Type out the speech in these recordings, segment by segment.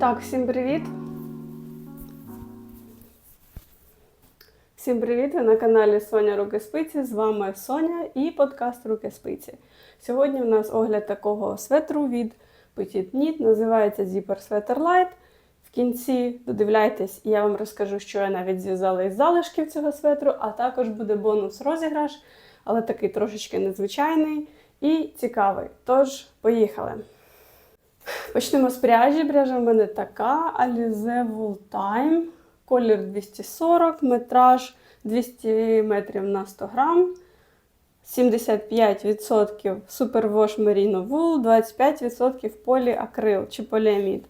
Так, всім привіт! Всім привіт! Ви на каналі Соня Руки Спиці. З вами Соня і подкаст Руки Спиці. Сьогодні у нас огляд такого светру від Petit Knit, називається Zipper Sweater Light. В кінці додивляйтесь, і я вам розкажу, що я навіть зв'язала із залишків цього светру, а також буде бонус розіграш, але такий трошечки незвичайний і цікавий. Тож, поїхали! Почнемо з пряжі. Пряжа в мене така Alize Wool Time. Колір 240, метраж 200 метрів на 100 грам. 75% Superwash Merino Wool, 25% поліакрил чи поліамід.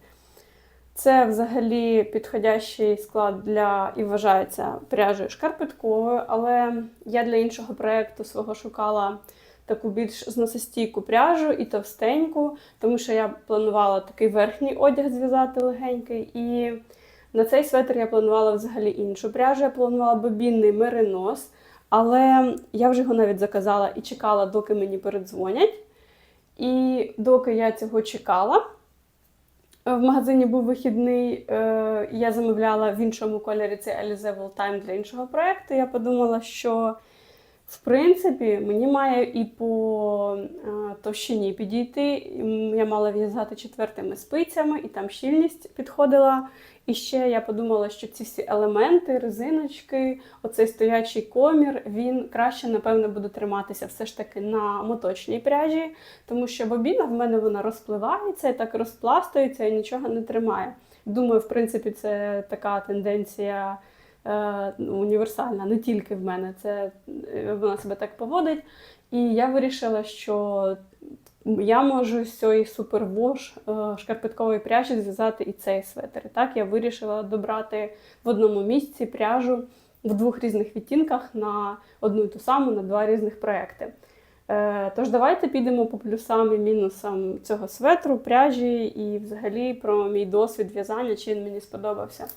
Це взагалі підходящий склад для і вважається пряжею шкарпетковою, але я для іншого проєкту свого шукала таку більш зносостійку пряжу і товстеньку, тому що я планувала такий верхній одяг зв'язати легенький. І на цей светр я планувала взагалі іншу пряжу. Я планувала бобінний меринос, але я вже його навіть заказала і чекала, доки мені передзвонять. І доки я цього чекала, в магазині був вихідний, е, я замовляла в іншому кольорі цей Alize Time для іншого проєкту. Я подумала, що в принципі, мені має і по е, товщині підійти. Я мала в'язати четвертими спицями, і там щільність підходила. І ще я подумала, що ці всі елементи, резиночки, оцей стоячий комір, він краще, напевно, буде триматися все ж таки на моточній пряжі, тому що бобіна в мене вона розпливається так розпластується і нічого не тримає. Думаю, в принципі, це така тенденція. Е, універсальна, не тільки в мене. Це е, вона себе так поводить. І я вирішила, що я можу з цієї супервош е, шкарпеткової пряжі зв'язати і цей светр. І так я вирішила добрати в одному місці пряжу в двох різних відтінках на одну і ту саму, на два різних проекти. Тож, давайте підемо по плюсам і мінусам цього светру, пряжі і взагалі про мій досвід в'язання, чи він мені сподобався.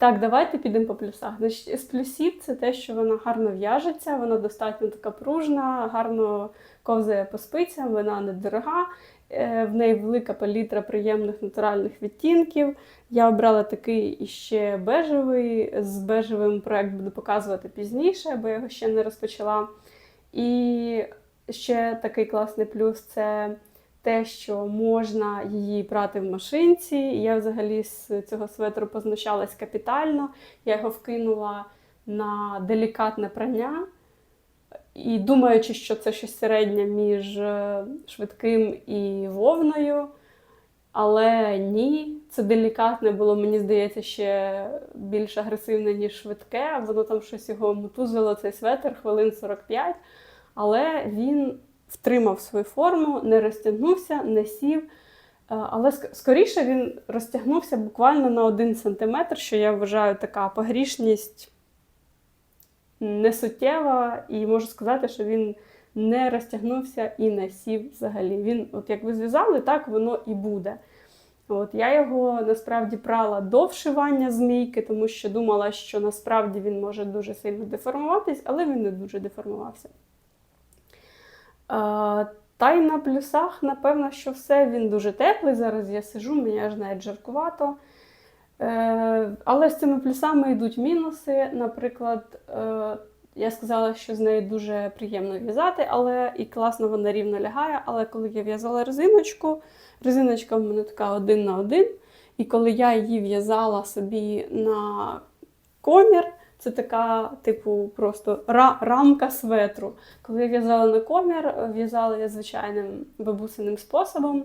Так, давайте підемо по плюсах. Значить, З плюсів це те, що вона гарно в'яжеться, вона достатньо така пружна, гарно ковзає по спицям, вона недорога, е, в неї велика палітра приємних натуральних відтінків. Я обрала такий іще бежевий, з бежевим проект буду показувати пізніше, бо я його ще не розпочала. І ще такий класний плюс це те, що можна її брати в машинці. Я взагалі з цього светру познущалась капітально. Я його вкинула на делікатне прання. І думаючи, що це щось середнє між е, швидким і вовною. Але ні, це делікатне було, мені здається, ще більш агресивне, ніж швидке. Воно там щось його мотузило, цей светр, хвилин 45. Але він втримав свою форму, не розтягнувся, не сів. Е, але скоріше він розтягнувся буквально на 1 см, що я вважаю така погрішність несуттєва, і можу сказати, що він не розтягнувся і не сів взагалі. Він, от як ви зв'язали, так воно і буде. От Я його насправді прала до вшивання змійки, тому що думала, що насправді він може дуже сильно деформуватись, але він не дуже деформувався. Та й на плюсах, напевно, що все. Він дуже теплий. Зараз я сижу, мені аж навіть жаркувато. Е, але з цими плюсами йдуть мінуси. Наприклад, е, я сказала, що з нею дуже приємно в'язати, але і класно вона рівно лягає. Але коли я в'язала резиночку, резиночка в мене така один на один. І коли я її в'язала собі на комір, це така, типу, просто рамка светру. Коли я в'язала на комір, в'язала я звичайним бабусиним способом.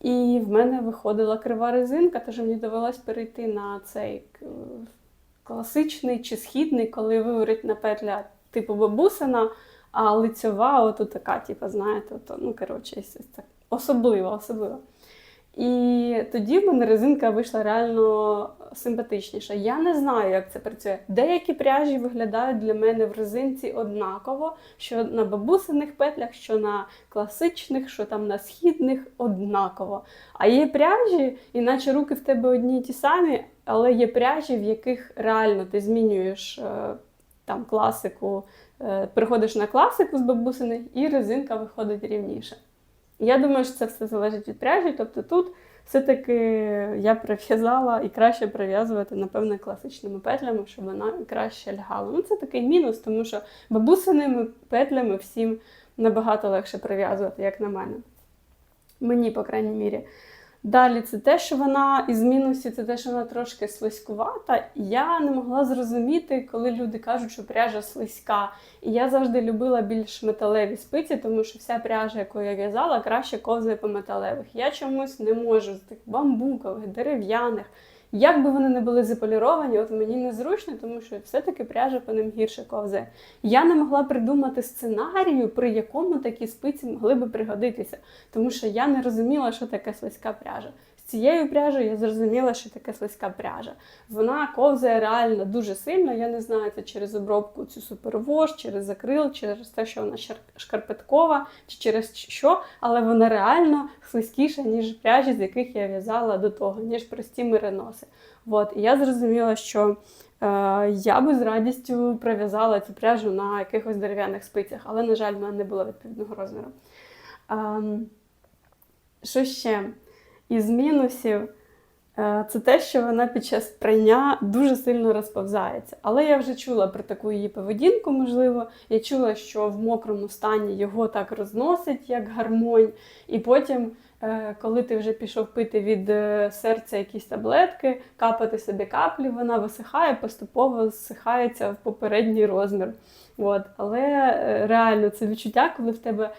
І в мене виходила крива резинка, тож мені довелось перейти на цей класичний чи східний, коли виворітна петля типу бабусина, а лицьова, ото така, типу, знаєте, ото, ну, коротше, особливо, особливо. І тоді в мене резинка вийшла реально симпатичніша. Я не знаю, як це працює. Деякі пряжі виглядають для мене в резинці однаково, що на бабусиних петлях, що на класичних, що там на східних однаково. А є пряжі, іначе руки в тебе одні й ті самі, але є пряжі, в яких реально ти змінюєш е, там класику, е, приходиш на класику з бабусиних, і резинка виходить рівніше. Я думаю, що це все залежить від пряжі. Тобто тут все-таки я прив'язала і краще прив'язувати, напевно, класичними петлями, щоб вона краще лягала. Ну, це такий мінус, тому що бабусиними петлями всім набагато легше прив'язувати, як на мене. Мені, по крайній мірі. Далі це те, що вона із мінусів, це те, що вона трошки слизькувата. Я не могла зрозуміти, коли люди кажуть, що пряжа слизька. І я завжди любила більш металеві спиці, тому що вся пряжа, яку я в'язала, краще ковзає по металевих. Я чомусь не можу з тих бамбукових, дерев'яних. Як би вони не були заполіровані, от мені незручно, тому що все-таки пряжа по ним гірше ковзає. Я не могла придумати сценарію, при якому такі спиці могли би пригодитися, тому що я не розуміла, що таке слизька пряжа. Цією пряжею я зрозуміла, що таке слизька пряжа. Вона ковзає реально дуже сильно. Я не знаю, це через обробку цю супервош, через акрил, через те, що вона шкарпеткова, чи через що, але вона реально слизькіша, ніж пряжі, з яких я в'язала до того, ніж прості мериноси. От, і я зрозуміла, що е, я би з радістю прив'язала цю пряжу на якихось дерев'яних спицях, але, на жаль, в мене не було відповідного розміру. Ем, що ще? Із мінусів е, це те, що вона під час прання дуже сильно розповзається. Але я вже чула про таку її поведінку, можливо. Я чула, що в мокрому стані його так розносить, як гармонь, і потім. е, Коли ти вже пішов пити від е, серця якісь таблетки, капати собі каплі, вона висихає, поступово зсихається в попередній розмір. От. Але реально це відчуття, коли в тебе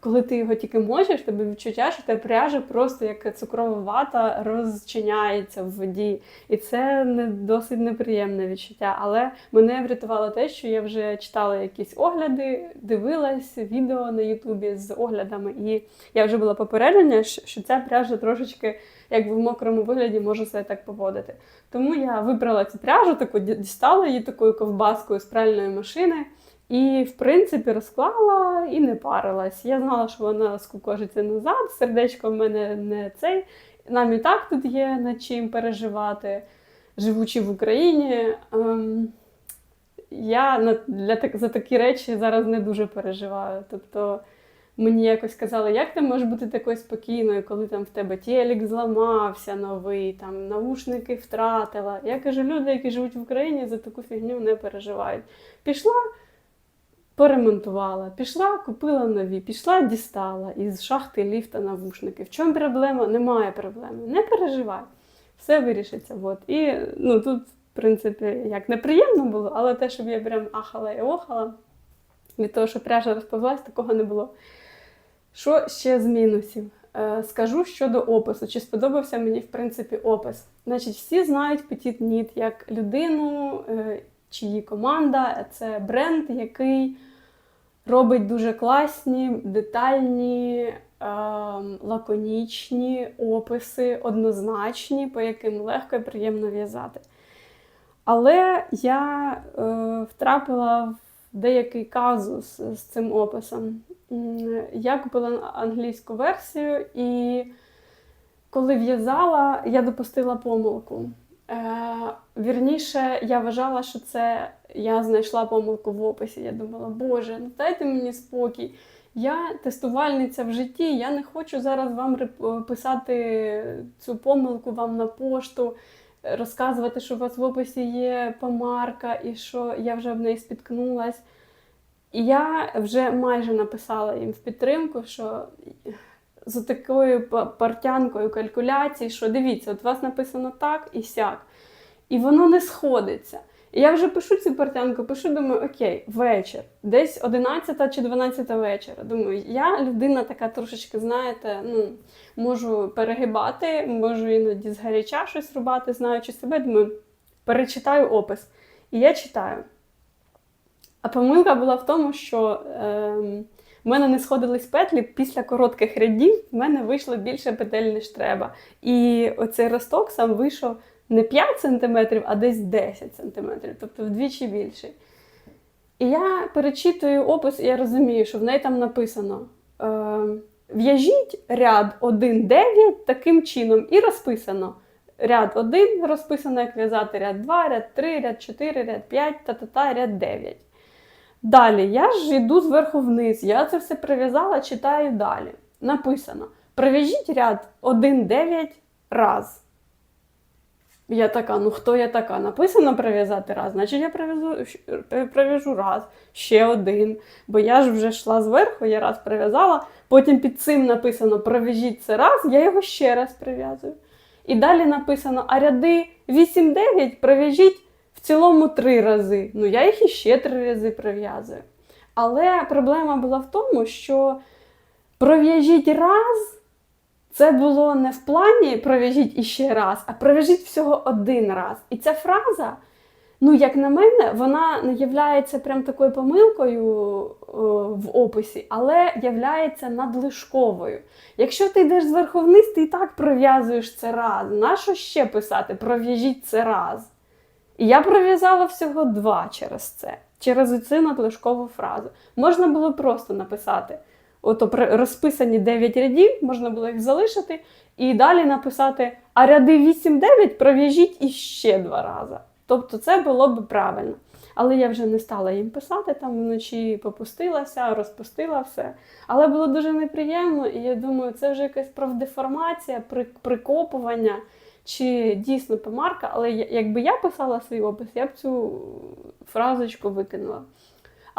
коли ти його тільки можеш, тебе відчуття, що та пряжа просто як цукрова вата розчиняється в воді. І це не досить неприємне відчуття. Але мене врятувало те, що я вже читала якісь огляди, дивилась відео на Ютубі з оглядами, і я вже була попередження, що ця пряжа трошечки, якби в мокрому вигляді, може себе так поводити. Тому я вибрала цю пряжу, таку дістала її такою ковбаскою з пральної машини. І, в принципі, розклала і не парилась. Я знала, що вона скукожиться назад, сердечко в мене не цей. Нам і так тут є над чим переживати, живучи в Україні. Ем, я на- для, за такі речі зараз не дуже переживаю. Тобто мені якось казали, як ти можеш бути такою спокійною, коли там в тебе телек зламався новий, там наушники втратила. Я кажу, люди, які живуть в Україні, за таку фігню не переживають. Пішла поремонтувала, пішла, купила нові, пішла, дістала із шахти ліфта навушники. В чому проблема? Немає проблеми. Не переживай, все вирішиться. От. І ну, тут, в принципі, як неприємно було, але те, щоб я прям ахала і охала, від того, що пряжа розповзлась, такого не було. Що ще з мінусів? Е, Скажу щодо опису. Чи сподобався мені, в принципі, опис? Значить, всі знають Petit Knit як людину, е, чиї команда це бренд, який робить дуже класні, детальні, ем, лаконічні описи, однозначні, по яким легко і приємно в'язати. Але я е, втрапила в деякий казус з цим описом. Я купила англійську версію, і коли в'язала, я допустила помилку. Е, вірніше, я вважала, що це я знайшла помилку в описі. Я думала, Боже, ну дайте мені спокій. Я тестувальниця в житті, я не хочу зараз вам писати цю помилку вам на пошту, розказувати, що у вас в описі є помарка і що я вже в неї спіткнулась. І я вже майже написала їм в підтримку, що з такою партянкою калькуляцій, що дивіться, от у вас написано так і сяк. І воно не сходиться. І я вже пишу цю партянку, пишу, думаю, окей, вечір, десь 11 чи 12 вечора. Думаю, я людина така трошечки, знаєте, ну, можу перегибати, можу іноді згаряча щось рубати, знаючи себе, думаю, перечитаю опис. І я читаю. А помилка була в тому, що ем, в мене не сходились петлі після коротких рядів, в мене вийшло більше петель, ніж треба. І оцей росток сам вийшов не 5 см, а десь 10 см, тобто вдвічі більший. І я перечитую опис, і я розумію, що в неї там написано: е, в'яжіть ряд 1-9 таким чином, і розписано. Ряд 1 розписано, як в'язати ряд 2, ряд 3, ряд 4, ряд 5, та-та-та, ряд 9. Далі я ж йду зверху вниз, я це все прив'язала, читаю далі. Написано: прив'яжіть ряд 1-9 раз. Я така, ну хто я така? Написано прив'язати раз, значить я прив'язу, прив'яжу раз, ще один. Бо я ж вже йшла зверху, я раз прив'язала, потім під цим написано пров'яжіть це раз, я його ще раз прив'язую. І далі написано, а ряди 8-9 прив'яжіть в цілому три рази. Ну, я їх іще три рази прив'язую. Але проблема була в тому, що пров'яжіть раз. Це було не в плані пров'яжіть іще раз, а пров'яжіть всього один раз. І ця фраза, ну, як на мене, вона не являється прям такою помилкою о, в описі, але являється надлишковою. Якщо ти йдеш зверху вниз, ти і так пров'язуєш це раз. Нащо ще писати? Пров'яжіть це раз. І я пров'язала всього два через це, через цю надлишкову фразу. Можна було просто написати. Ото розписані 9 рядів, можна було їх залишити, і далі написати, а ряди 8-9 пров'яжіть іще два рази. Тобто це було б правильно. Але я вже не стала їм писати, там вночі попустилася, розпустила все. Але було дуже неприємно, і я думаю, це вже якась профдеформація, при- прикопування чи дійсно помарка. Але якби я писала свій опис, я б цю фразочку викинула.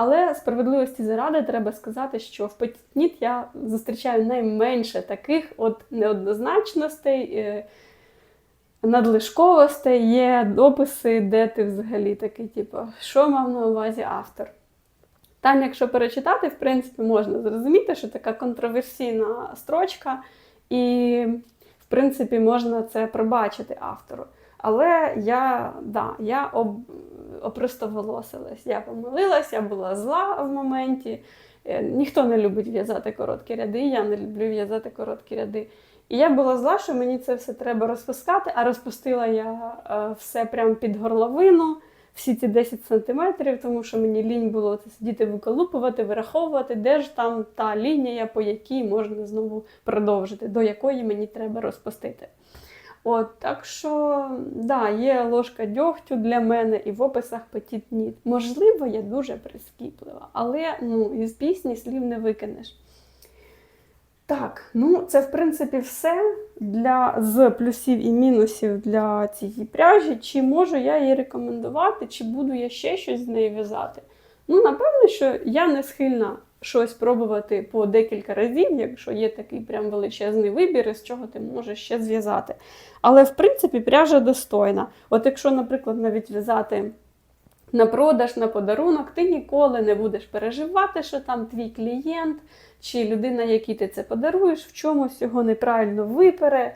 Але справедливості заради треба сказати, що в Petitnit я зустрічаю найменше таких от неоднозначностей, е, надлишковостей, є дописи, де ти взагалі такий, типу, що мав на увазі автор. Там, якщо перечитати, в принципі, можна зрозуміти, що така контроверсійна строчка, і, в принципі, можна це пробачити автору. Але я, да, я об, опростоволосилась. Я помилилась, я була зла в моменті. Е, Ніхто не любить в'язати короткі ряди, я не люблю в'язати короткі ряди. І я була зла, що мені це все треба розпускати, а розпустила я е, все прямо під горловину, всі ці 10 сантиметрів, тому що мені лінь було це сидіти виколупувати, вираховувати, де ж там та лінія, по якій можна знову продовжити, до якої мені треба розпустити. От, так що, да, є ложка дьогтю для мене і в описах Petit Можливо, я дуже прискіплива, але ну, із пісні слів не викинеш. Так, ну це в принципі все для, з плюсів і мінусів для цієї пряжі. Чи можу я її рекомендувати, чи буду я ще щось з нею в'язати? Ну, напевно, що я не схильна щось пробувати по декілька разів, якщо є такий прям величезний вибір, із чого ти можеш ще зв'язати. Але, в принципі, пряжа достойна. От якщо, наприклад, навіть в'язати на продаж, на подарунок, ти ніколи не будеш переживати, що там твій клієнт чи людина, якій ти це подаруєш, в чомусь його неправильно випере.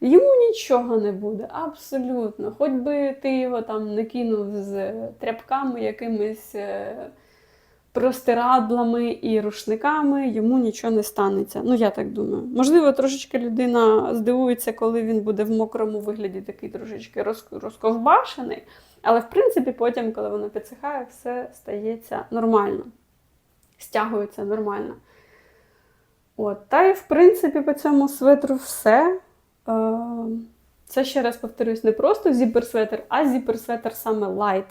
Йому нічого не буде, абсолютно. Хоч би ти його там не кинув з тряпками якимись е, простирадлами і рушниками, йому нічого не станеться. Ну, я так думаю. Можливо, трошечки людина здивується, коли він буде в мокрому вигляді такий трошечки розковбашений. Але, в принципі, потім, коли воно підсихає, все стається нормально. Стягується нормально. От, та й, в принципі, по цьому светру все. Е, Це ще раз повторюсь, не просто зіпер-светр, а зіпер-светр саме light.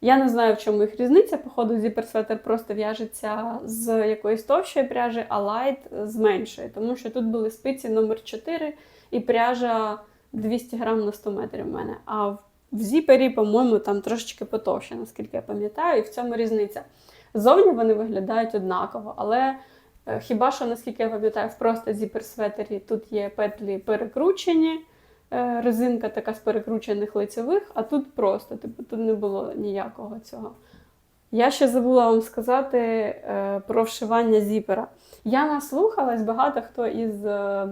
Я не знаю, в чому їх різниця. Походу, зіпер-светр просто в'яжеться з якоїсь товщої пряжі, а лайт з меншої. Тому що тут були спиці номер 4 і пряжа 200 грам на 100 метрів в мене. А в зіпері, по-моєму, там трошечки потовще, наскільки я пам'ятаю, і в цьому різниця. Зовні вони виглядають однаково, але е, хіба що, наскільки я пам'ятаю, в просто зіпер-светері тут є петлі перекручені, резинка така з перекручених лицевих, а тут просто, типу, тут не було ніякого цього. Я ще забула вам сказати е, про вшивання зіпера. Я наслухалась, багато хто із е,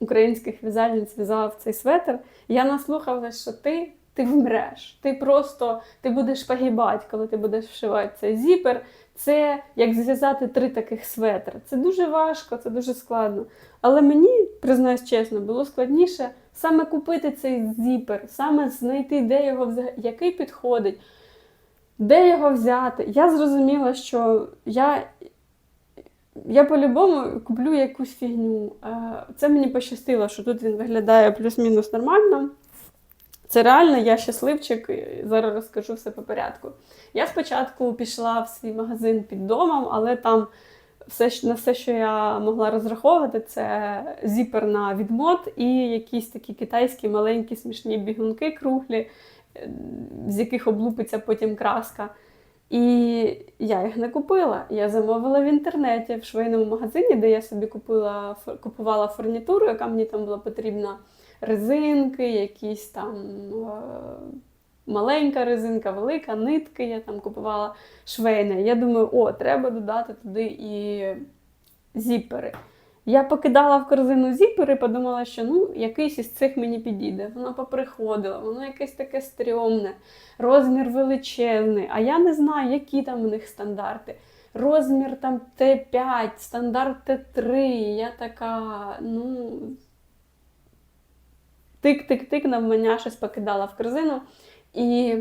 українських в'язальниць в'язав цей светр. Я наслухалась, що ти, ти вмреш. Ти просто ти будеш погибати, коли ти будеш вшивати цей зіпер. Це як зв'язати три таких светри. Це дуже важко, це дуже складно. Але мені, признаюсь чесно, було складніше саме купити цей зіпер, саме знайти, де його взагалі, який підходить, де його взяти. Я зрозуміла, що я, я по-любому куплю якусь фігню. Це мені пощастило, що тут він виглядає плюс-мінус нормально. Це реально, я щасливчик, зараз розкажу все по порядку. Я спочатку пішла в свій магазин під домом, але там все, на все, що я могла розраховувати, це зіпер на відмот і якісь такі китайські маленькі смішні бігунки круглі, з яких облупиться потім краска. І я їх не купила. Я замовила в інтернеті в швейному магазині, де я собі купила, купувала фурнітуру, яка мені там була потрібна. Резинки, якісь там е, маленька резинка, велика, нитки я там купувала швейне. Я думаю, о, треба додати туди і зіпери. Я покидала в корзину зіпери, подумала, що ну, якийсь із цих мені підійде. Воно поприходило, воно якесь таке стрьомне, розмір величезний, а я не знаю, які там у них стандарти. Розмір там Т5, стандарт Т3. Я така, ну. Тик-тик-тик, навмання щось покидала в корзину. І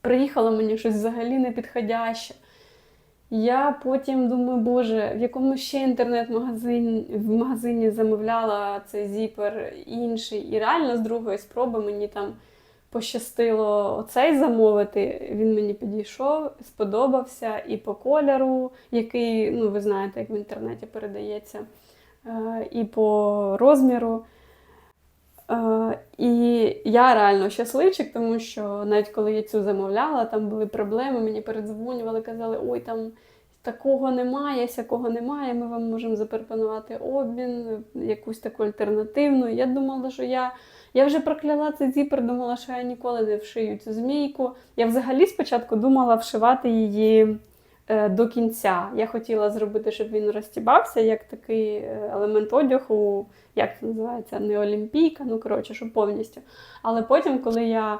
приїхало мені щось взагалі непідходяще. Я потім думаю, боже, в якому ще інтернет-магазині в магазині замовляла цей зіпер інший. І реально з другої спроби мені там пощастило оцей замовити. Він мені підійшов, сподобався і по кольору, який, ну, ви знаєте, як в інтернеті передається, е, і по розміру. Е, і я реально щасливчик, тому що навіть коли я цю замовляла, там були проблеми, мені передзвонювали, казали, ой, там такого немає, сякого немає, ми вам можемо запропонувати обмін, якусь таку альтернативну. Я думала, що я. Я вже прокляла цей зіпер, думала, що я ніколи не вшию цю змійку. Я взагалі спочатку думала вшивати її до кінця. Я хотіла зробити, щоб він розтібався, як такий е, елемент одягу, як це називається, не олімпійка, ну коротше, щоб повністю. Але потім, коли я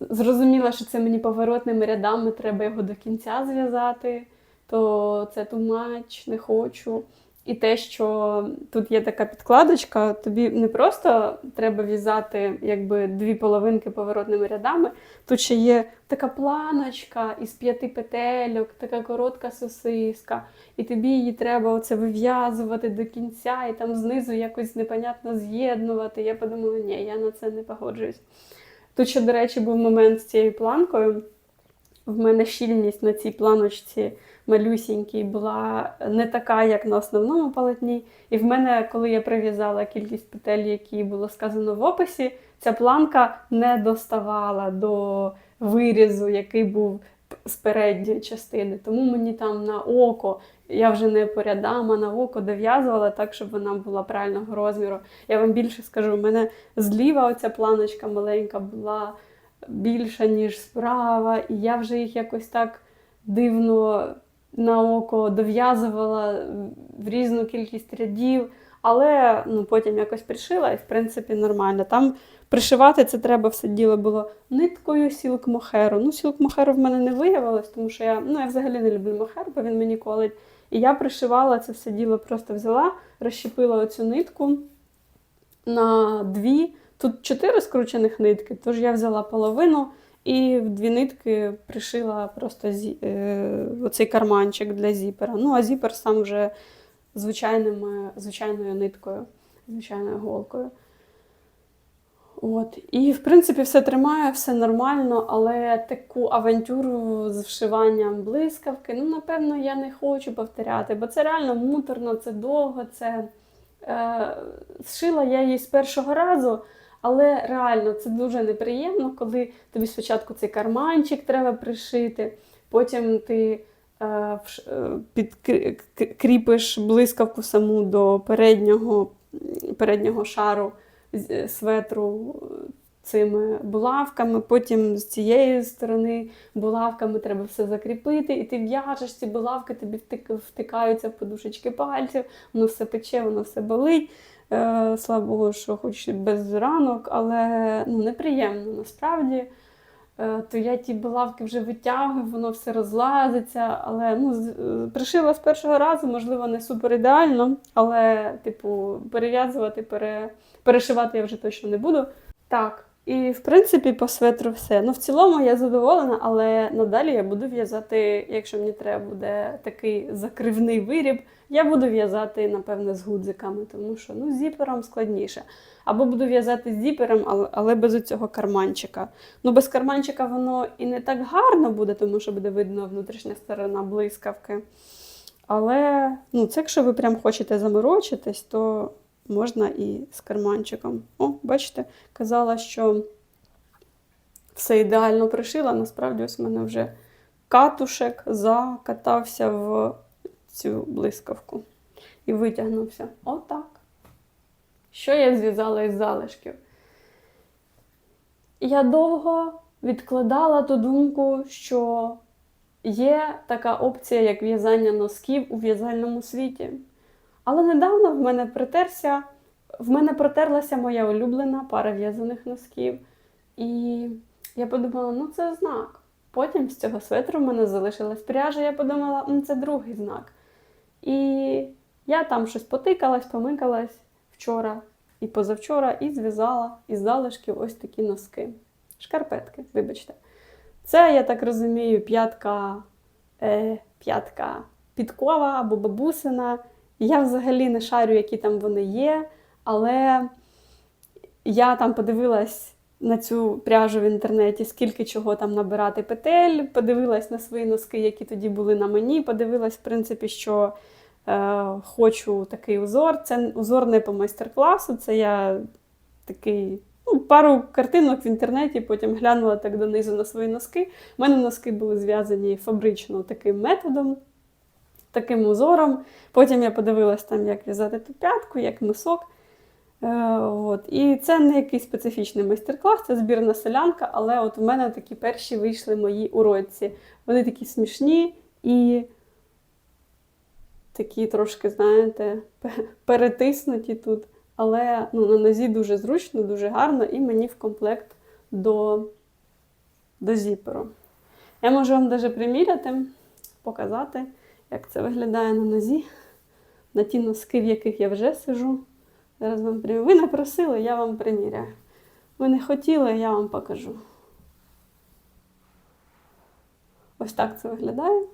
зрозуміла, що це мені поворотними рядами треба його до кінця зв'язати, то це тумач, не хочу. І те, що тут є така підкладочка, тобі не просто треба в'язати якби дві половинки поворотними рядами. Тут ще є така планочка із п'яти петельок, така коротка сосиска, і тобі її треба оце вив'язувати до кінця, і там знизу якось непонятно з'єднувати. Я подумала, ні, я на це не погоджуюсь. Тут ще, до речі, був момент з цією планкою. В мене щільність на цій планочці малюсінькій була не така, як на основному полотні. І в мене, коли я прив'язала кількість петель, які було сказано в описі, ця планка не доставала до вирізу, який був з передньої частини. Тому мені там на око, я вже не по рядам, а на око дов'язувала так, щоб вона була правильного розміру. Я вам більше скажу, в мене зліва оця планочка маленька була більша, ніж справа, і я вже їх якось так дивно на око дов'язувала в різну кількість рядів, але ну, потім якось пришила і, в принципі, нормально. Там пришивати це треба все діло було ниткою сілк мохеру. Ну, сілк мохеру в мене не виявилось, тому що я, ну, я взагалі не люблю мохер, бо він мені колить. І я пришивала це все діло, просто взяла, розщепила оцю нитку на дві. Тут чотири скручених нитки, тож я взяла половину і в дві нитки пришила просто зі, е, оцей карманчик для зіпера. Ну, а зіпер сам вже звичайними, звичайною ниткою, звичайною голкою. От. І, в принципі, все тримає, все нормально, але таку авантюру з вшиванням блискавки, ну, напевно, я не хочу повторяти, бо це реально муторно, це довго, це е, зшила я її з першого разу. Але реально це дуже неприємно, коли тобі спочатку цей карманчик треба пришити, потім ти е, е, підкріпиш блискавку саму до переднього, переднього шару е, светру цими булавками, потім з цієї сторони булавками треба все закріпити, і ти в'яжеш ці булавки, тобі втикаються в подушечки пальців, воно все пече, воно все болить. Е, слава Богу, що хоч без ранок, але ну, неприємно насправді. Е, то я ті булавки вже витягую, воно все розлазиться, але ну, е, пришила з першого разу, можливо, не супер ідеально, але, типу, перев'язувати, пере, перешивати я вже точно не буду. Так, і в принципі по светру все. Ну, в цілому я задоволена, але надалі я буду в'язати, якщо мені треба буде такий закривний виріб, я буду в'язати, напевне, з гудзиками, тому що ну, зіпером складніше. Або буду в'язати з зіпером, але без цього карманчика. Ну, без карманчика воно і не так гарно буде, тому що буде видно внутрішня сторона блискавки. Але ну, це якщо ви прям хочете заморочитись, то можна і з карманчиком. О, бачите, казала, що все ідеально пришила. Насправді, ось у мене вже катушек закатався в цю блискавку і витягнувся. Отак. Що я зв'язала із залишків? Я довго відкладала ту думку, що є така опція, як в'язання носків у в'язальному світі. Але недавно в мене притерся, в мене протерлася моя улюблена пара в'язаних носків. І я подумала, ну це знак. Потім з цього светру в мене залишилась пряжа, я подумала, «М, це другий знак. І я там щось потикалась, помикалась вчора і позавчора, і зв'язала із залишків ось такі носки. Шкарпетки, вибачте. Це, я так розумію, п'ятка, е, п'ятка підкова або бабусина. Я взагалі не шарю, які там вони є, але я там подивилась на цю пряжу в інтернеті, скільки чого там набирати петель, подивилась на свої носки, які тоді були на мені. Подивилась, в принципі, що е, хочу такий узор. Це узор не по майстер-класу, це я такий. Ну, пару картинок в інтернеті, потім глянула так донизу на свої носки. У мене носки були зв'язані фабрично таким методом, таким узором. Потім я подивилась, там, як в'язати ту п'ятку, як носок. Е, от. І це не якийсь специфічний майстер-клас, це збірна селянка, але от в мене такі перші вийшли мої уроці. Вони такі смішні і такі трошки, знаєте, перетиснуті тут. Але ну, на нозі дуже зручно, дуже гарно, і мені в комплект до, до зіперу. Я можу вам навіть приміряти, показати, як це виглядає на нозі, на ті носки, в яких я вже сижу. Зараз вам примірю. Ви не просили, я вам приміряю. Ви не хотіли, я вам покажу. Ось так це виглядає.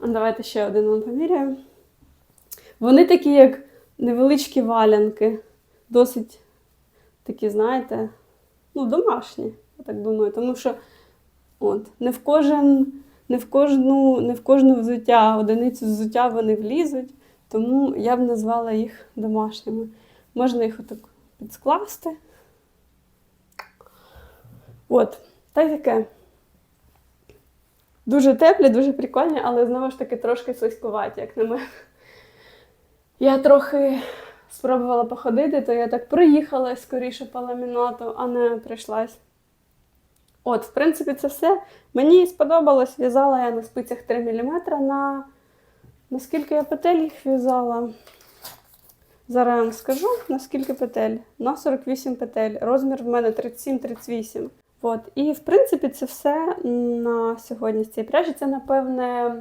Давайте ще один вам поміряю. Вони такі, як невеличкі валянки, досить такі, знаєте, ну, домашні, я так думаю, тому що от, не в кожен, не в кожну, не в кожну взуття, одиницю взуття вони влізуть, тому я б назвала їх домашніми. Можна їх отак підскласти. От, та й таке. Дуже теплі, дуже прикольні, але знову ж таки трошки слизькуваті, як на мене. Я трохи спробувала походити, то я так проїхала скоріше по ламінату, а не прийшлась. От, в принципі, це все. Мені сподобалось, в'язала я на спицях 3 мм на. Наскільки я петель їх в'язала? Зараз я вам скажу, наскільки петель. На 48 петель. Розмір в мене 37-38. От. І, в принципі, це все на сьогодні з цієї пряжі. Це, напевне,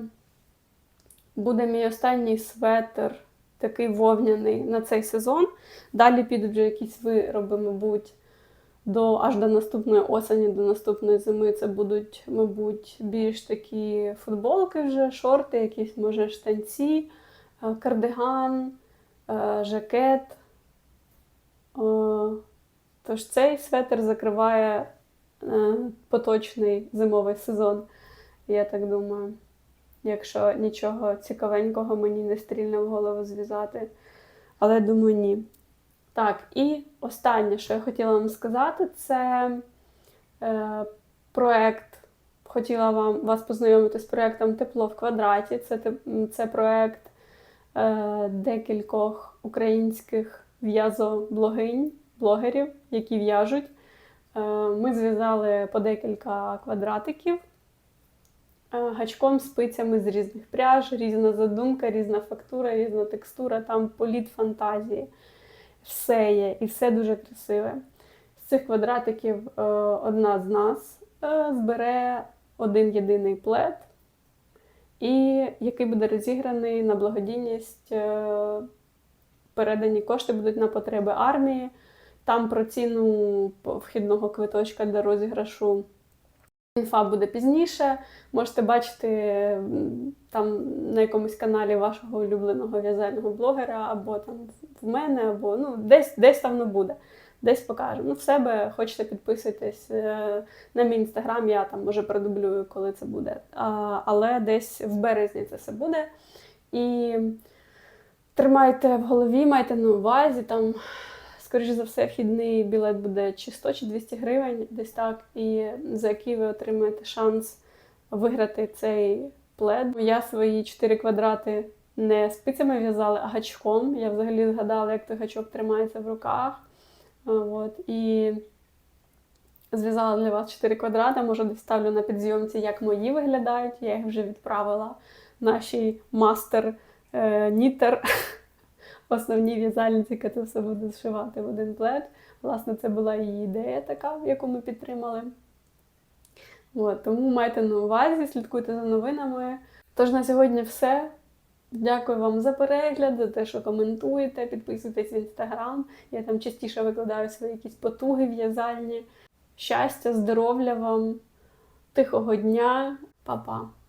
буде мій останній светр, такий вовняний на цей сезон. Далі підуть вже якісь вироби, мабуть, до, аж до наступної осені, до наступної зими. Це будуть, мабуть, більш такі футболки вже, шорти, якісь, може, штанці, е, кардиган, е, жакет. Тож цей светр закриває е, поточний зимовий сезон, я так думаю. Якщо нічого цікавенького мені не стрільне в голову зв'язати. Але думаю, ні. Так, і останнє, що я хотіла вам сказати, це е, проект. Хотіла вам вас познайомити з проектом Тепло в квадраті. Це, це проект е, декількох українських в'язоблогинь, блогерів, які в'яжуть. Е, ми зв'язали по декілька квадратиків е, гачком, спицями з різних пряж, різна задумка, різна фактура, різна текстура, там політ фантазії. Все є, і все дуже красиве. З цих квадратиків е, одна з нас е, збере один єдиний плед, і який буде розіграний на благодійність. Е, передані кошти будуть на потреби армії. Там про ціну вхідного квиточка для розіграшу інфа буде пізніше. Можете бачити там на якомусь каналі вашого улюбленого в'язального блогера, або там в мене, або ну, десь, десь там воно буде. десь покажемо. Ну, в себе хочете підписуйтесь е, на мій інстаграм, я там може продублюю, коли це буде. А, але десь в березні це все буде. І тримайте в голові, майте на увазі, там, скоріше за все, вхідний білет буде чи 100, чи 200 гривень, десь так, і за який ви отримаєте шанс виграти цей плед. Я свої 4 квадрати не спицями в'язала, а гачком. Я взагалі згадала, як той гачок тримається в руках. От, і зв'язала для вас 4 квадрати. Може, десь ставлю на підзйомці, як мої виглядають. Я їх вже відправила нашій мастер нітер, основній в'язальниці, яка це все буде зшивати в один плед. Власне, це була її ідея така, яку ми підтримали. От, тому майте на увазі, слідкуйте за новинами. Тож на сьогодні все. Дякую вам за перегляд, за те, що коментуєте, підписуйтесь в інстаграм. Я там частіше викладаю свої якісь потуги в'язальні. Щастя, здоров'я вам, тихого дня, Па-па!